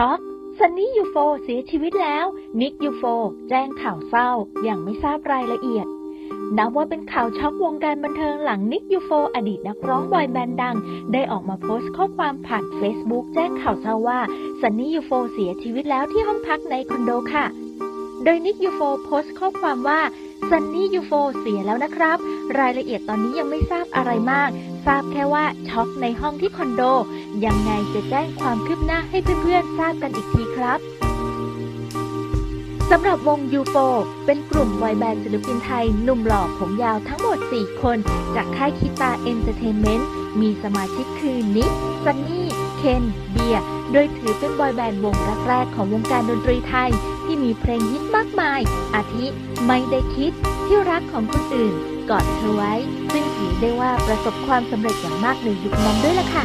ช็อกซันนี่ยูโฟเสียชีวิตแล้ว นิกยูโฟแจ้งข่าวเศร้าอย่างไม่ทราบรายละเอียด นับว่าเป็นข่าวช็อกวงการบันเทิงหลังนิกยูโฟอดีตนักร้องบอยแบนด์ดัง ได้ออกมาโพสต์ข้อความผ่าน Facebook แจ้งข่าวเศร้าว่าซันนี่ยูโฟเสียชีวิตแล้วที่ห้องพักในคอนโดค่ะ โดยนิกยูโฟโพสต์ข้อความว่า ซันนี่ยูโฟเสียแล้วนะครับ รายละเอียดตอนนี้ยังไม่ทราบอะไรมาก ทราบแค่ว่าช็อกในห้องที่คอนโด ยังไงจะแจ้งความคืบหน้าให้เพื่อนๆทราบกันอีกทีครับสำหรับวงยูโฟเป็นกลุ่มบอยแบนด์ศิลปินไทยหนุ่มหล่อผมยาวทั้งหมด 4 คน จากค่ายคิตาเอนเตอร์เทนเมนต์มีสมาชิกคือนิกซันนี่ เคน เบียร์โดยถือเป็นบอยแบนด์วงแรกๆของวงการดนตรีไทย ที่มีเพลงฮิตมากมาย อาทิไม่ได้คิดที่รักของคนอื่นกอดเธอไว้ ซึ่งถือได้ว่าประสบความสำเร็จอย่างมากในยุคนั้นด้วยล่ะค่ะ